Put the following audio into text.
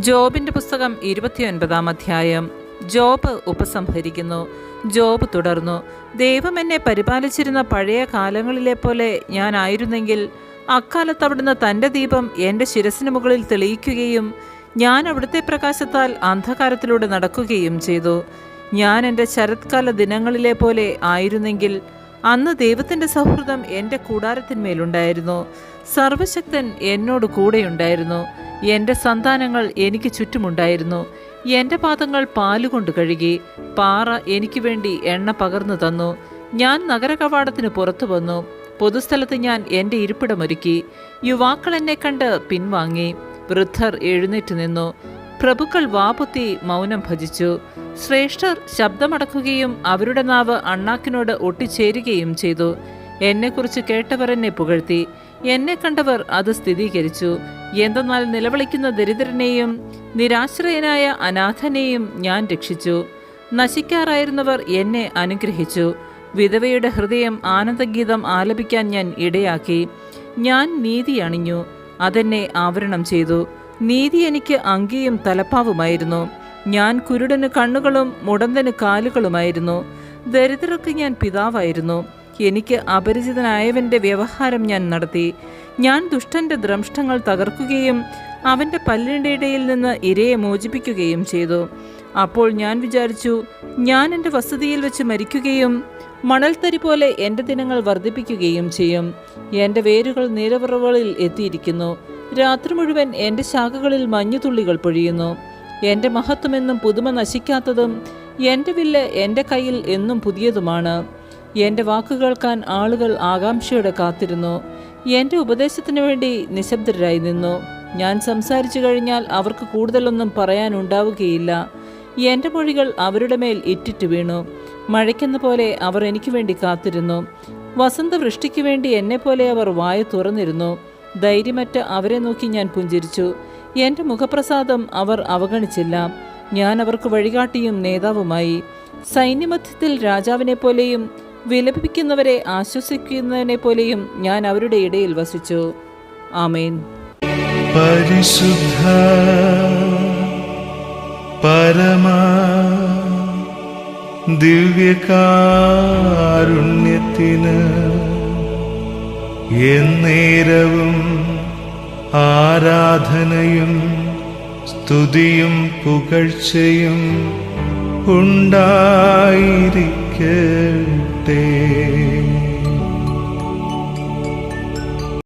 ജോബിന്റെ പുസ്തകം ഇരുപത്തിയൊൻപതാം അധ്യായം. ജോബ് ഉപസംഹരിക്കുന്നു. ജോബ് തുടർന്നു. ദൈവം എന്നെ പരിപാലിച്ചിരുന്ന പഴയ കാലങ്ങളിലെ പോലെ ഞാനായിരുന്നെങ്കിൽ അക്കാലത്ത് അവിടുന്ന് തന്റെ ദീപം എന്റെ ശിരസിന് മുകളിൽ തെളിയിക്കുകയും ഞാൻ അവിടുത്തെ പ്രകാശത്താൽ അന്ധകാരത്തിലൂടെ നടക്കുകയും ചെയ്തു. ഞാൻ എന്റെ ശരത്കാല ദിനങ്ങളിലെ പോലെ ആയിരുന്നെങ്കിൽ അന്ന് ദൈവത്തിന്റെ സൗഹൃദം എന്റെ കൂടാരത്തിന്മേലുണ്ടായിരുന്നു. സർവശക്തൻ എന്നോട് കൂടെയുണ്ടായിരുന്നു. എന്റെ സന്താനങ്ങൾ എനിക്ക് ചുറ്റുമുണ്ടായിരുന്നു. എന്റെ പാദങ്ങൾ പാലുകൊണ്ട് കഴുകി പാറ എനിക്ക് വേണ്ടി എണ്ണ പകർന്നു തന്നു. ഞാൻ നഗര നഗരകവാടത്തിന് പുറത്തു വന്നു. പൊതുസ്ഥലത്ത് ഞാൻ എന്റെ ഇരിപ്പിടമൊരുക്കി. യുവാക്കൾ എന്നെ കണ്ട് പിൻവാങ്ങി. വൃദ്ധർ എഴുന്നേറ്റ് നിന്നു. പ്രഭുക്കൾ വാപുത്തി മൗനം ഭജിച്ചു. ശ്രേഷ്ഠർ ശബ്ദമടക്കുകയും അവരുടെ നാവ് അണ്ണാക്കിനോട് ഒട്ടിച്ചേരുകയും ചെയ്തു. എന്നെക്കുറിച്ച് കേട്ടവർ എന്നെ പുകഴ്ത്തി. എന്നെ കണ്ടവർ അത് സ്ഥിരീകരിച്ചു. എന്തെന്നാൽ നിലവിളിക്കുന്ന ദരിദ്രനെയും നിരാശ്രയനായ അനാഥനെയും ഞാൻ രക്ഷിച്ചു. നശിക്കാറായിരുന്നവർ എന്നെ അനുഗ്രഹിച്ചു. വിധവയുടെ ഹൃദയം ആനന്ദഗീതം ആലപിക്കാൻ ഞാൻ ഇടയാക്കി. ഞാൻ നീതി അണിഞ്ഞു. അതെന്നെ ആവരണം ചെയ്തു. നീതി എനിക്ക് അങ്കിയും തലപ്പാവുമായിരുന്നു. ഞാൻ കുരുടന് കണ്ണുകളും മുടന്തന് കാലുകളുമായിരുന്നു. ദരിദ്രർക്ക് ഞാൻ പിതാവായിരുന്നു. എനിക്ക് അപരിചിതനായവന്റെ വ്യവഹാരം ഞാൻ നടത്തി. ഞാൻ ദുഷ്ടന്റെ ദ്രംഷ്ടങ്ങൾ തകർക്കുകയും അവന്റെ പല്ലിന്റെ ഇടയിൽ നിന്ന് ഇരയെ മോചിപ്പിക്കുകയും ചെയ്തു. അപ്പോൾ ഞാൻ വിചാരിച്ചു ഞാൻ എന്റെ വസതിയിൽ വെച്ച് മരിക്കുകയും മണൽത്തരി പോലെ എന്റെ ദിനങ്ങൾ വർദ്ധിപ്പിക്കുകയും ചെയ്യും. എന്റെ വേരുകൾ നിരവറവുകളിൽ എത്തിയിരിക്കുന്നു. രാത്രി മുഴുവൻ എന്റെ ശാഖകളിൽ മഞ്ഞുതുള്ളികൾ പൊഴിയുന്നു. എന്റെ മഹത്വമെന്നും പുതുമ നശിക്കാത്തതും എന്റെ വില്ല് എന്റെ കയ്യിൽ എന്നും പുതിയതുമാണ്. എന്റെ വാക്ക് കേൾക്കാൻ ആളുകൾ ആകാംക്ഷയോടെ കാത്തിരുന്നു. എന്റെ ഉപദേശത്തിനു വേണ്ടി നിശബ്ദരായി നിന്നു. ഞാൻ സംസാരിച്ചു കഴിഞ്ഞാൽ അവർക്ക് കൂടുതലൊന്നും പറയാനുണ്ടാവുകയില്ല. എന്റെ മൊഴികൾ അവരുടെ മേൽ ഇറ്റിറ്റ് വീണു. മഴയ്ക്കെന്ന പോലെ അവർ എനിക്ക് വേണ്ടി കാത്തിരുന്നു. വസന്തവൃഷ്ടിക്ക് വേണ്ടി എന്നെപ്പോലെ അവർ വായ തുറന്നിരുന്നു. ധൈര്യമറ്റ അവരെ നോക്കി ഞാൻ പുഞ്ചിരിച്ചു. എന്റെ മുഖപ്രസാദം അവർ അവഗണിച്ചില്ല. ഞാൻ അവർക്ക് വഴികാട്ടിയും നേതാവുമായി. സൈന്യമധ്യത്തിൽ രാജാവിനെ പോലെയും വിലപിക്കുന്നവരെ ആശ്വസിക്കുന്നതിനെ പോലെയും ഞാൻ അവരുടെ ഇടയിൽ വസിച്ചു. ആമേൻ. പരിശുദ്ധ പരമാ ദിവ്യകാരുണ്യത്തിന് എന്നേരവും ആരാധനയും സ്തുതിയും പുകഴ്ചയും te